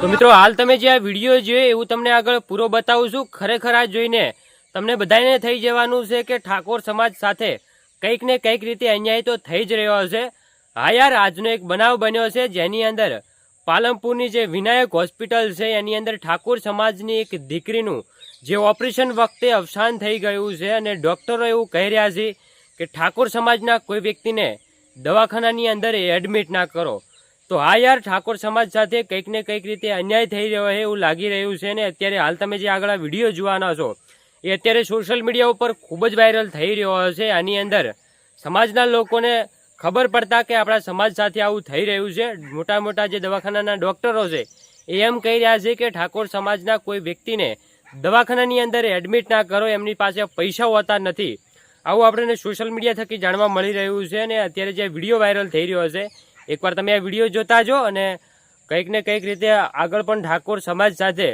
તો મિત્રો, હાલ તમે જે આ વીડિયો જોયો, એવું તમને આગળ પૂરો બતાવું છું. ખરેખર આ જોઈને તમને બધાને થઈ જવાનું છે કે ઠાકોર સમાજ સાથે કંઈક ને કંઈક રીતે અન્યાય તો થઈ જ રહ્યો હશે. હા યાર, આજનો એક બનાવ બન્યો છે, જેની અંદર પાલનપુરની જે વિનાયક હોસ્પિટલ છે, એની અંદર ઠાકોર સમાજની એક દીકરીનું જે ઓપરેશન વખતે અવસાન થઈ ગયું છે અને ડૉક્ટરો એવું કહી રહ્યા છે કે ઠાકોર સમાજના કોઈ વ્યક્તિને દવાખાનાની અંદર એડમિટ ના કરો. તો હા યાર, ઠાકોર સમાજ સાથે કંઈક ને કંઈક રીતે અન્યાય થઈ રહ્યો છે એવું લાગી રહ્યું છે ને અત્યારે હાલ તમે જે આગળ વીડિયો જોવાના છો, એ અત્યારે સોશિયલ મીડિયા ઉપર ખૂબ જ વાયરલ થઈ રહ્યો છે આની અંદર સમાજના લોકોને ખબર પડતા કે આપણા સમાજ સાથે આવું થઈ રહ્યું છે. મોટા મોટા જે દવાખાનાના ડૉક્ટરો છે, એ એમ કહી રહ્યા છે કે ઠાકોર સમાજના કોઈ વ્યક્તિને દવાખાનાની અંદર એડમિટ ના કરો, એમની પાસે પૈસા હોતા નથી. આવું આપણને સોશિયલ મીડિયા થકી જાણવા મળી રહ્યું છે અને અત્યારે જે વીડિયો વાયરલ થઈ રહ્યો છે, એકવાર તમે આ વીડિયો જોતા જો અને કંઈક ને કંઈક રીતે આગળ પણ ઠાકોર સમાજ સાથે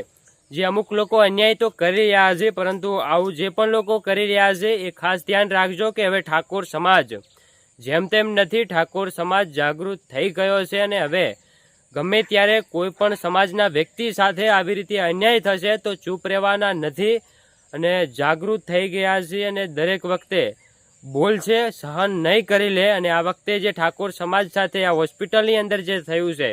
જે અમુક લોકો અન્યાય તો કરી રહ્યા છે, પરંતુ આવું જે પણ લોકો કરી રહ્યા છે, એ ખાસ ધ્યાન રાખજો કે હવે ઠાકોર સમાજ જેમ તેમ નથી, ઠાકોર સમાજ જાગૃત થઈ ગયો છે અને હવે ગમે ત્યારે કોઈ પણ સમાજના વ્યક્તિ સાથે આવી રીતે અન્યાય થશે તો ચૂપ રહેવાના નથી અને જાગૃત થઈ ગયા છે અને દરેક વખતે બોલ છે, સહન નહીં કરી લે અને આ વખતે જે ઠાકોર સમાજ સાથે આ હોસ્પિટલની અંદર જે થયું છે,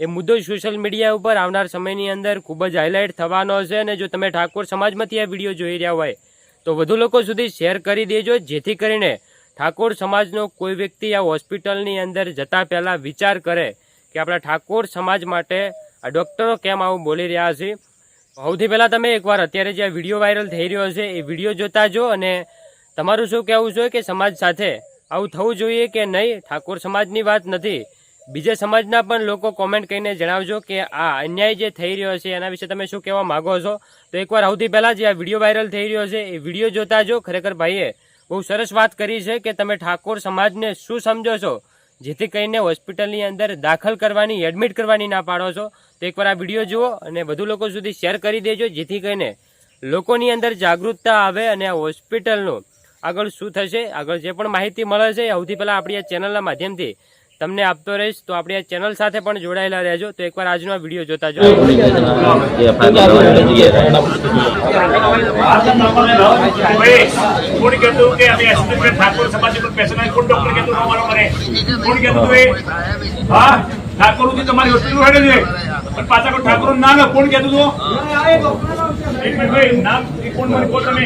એ મુદ્દો સોશિયલ મીડિયા ઉપર આવનાર સમયની અંદર ખૂબ જ હાઇલાઇટ થવાનો છે અને જો તમે ઠાકોર સમાજમાંથી આ વીડિયો જોઈ રહ્યા હોય, તો વધુ લોકો સુધી શેર કરી દેજો, જેથી કરીને ઠાકોર સમાજનો કોઈ વ્યક્તિ આ હોસ્પિટલની અંદર જતા પહેલાં વિચાર કરે કે આપણા ઠાકોર સમાજ માટે આ ડૉક્ટરો કેમ આવું બોલી રહ્યા છે? સૌથી પહેલાં તમે એકવાર અત્યારે જે વીડિયો વાયરલ થઈ રહ્યો છે, એ વીડિયો જોતા જો અને તમારું શું કહેવું છે કે સમાજ સાથે આવું થવું જોઈએ કે નહીં? ઠાકોર સમાજની વાત નથી. બીજા સમાજના પણ લોકો કોમેન્ટ કરીને જણાવજો કે આ અન્યાય જે થઈ રહ્યો છે, એના વિશે તમે શું કહેવા માગો છો? તો એકવાર સૌથી પહેલાં જે આ વીડિયો વાયરલ થઈ રહ્યો છે, એ વીડિયો જોતા જો. ખરેખર ભાઈએ બહુ સરસ વાત કરી છે કે તમે ઠાકોર સમાજને શું સમજો છો? જેથી કરીને હોસ્પિટલની અંદર દાખલ કરવાની, એડમિટ કરવાની ના પાડો છો. તો એકવાર આ વીડિયો જુઓ અને વધુ લોકો સુધી શેર કરી દેજો, જેથી કરીને લોકોની અંદર જાગૃતતા આવે અને આ હોસ્પિટલનું આગળ શું થશે, આગળ જે પણ માહિતી મળે છે સૌથી પહેલાં આપણી આ ચેનલના માધ્યમથી તમને આપતો રહીશ તો આપણી આ ચેનલ સાથે પણ જોડાયેલા રહેજો. તો એકવાર આજનો આ વીડિયો જોતા જો જે ફાયદા કરવાની જગ્યાએ ભાઈ, કોણ કે અમે ઠાકોર સમાજ પર પેશન આવી કોણ ડોક્ટર કહેતું અમારો મને કોણ કહેતું હતું એ હા. ઠાકોરથી તમારી હોસ્પિટલ પણ પાછા કોઈ ઠાકોર ના લે કોણ કહેતું હતું નામ કોણ મને કહો તમે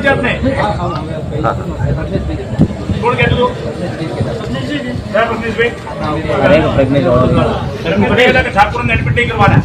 જાતને કોણ કહેતું હતું? પ્રજ્ઞેશ કે ઠાકોરને એડમિટ નહીં કરવાના.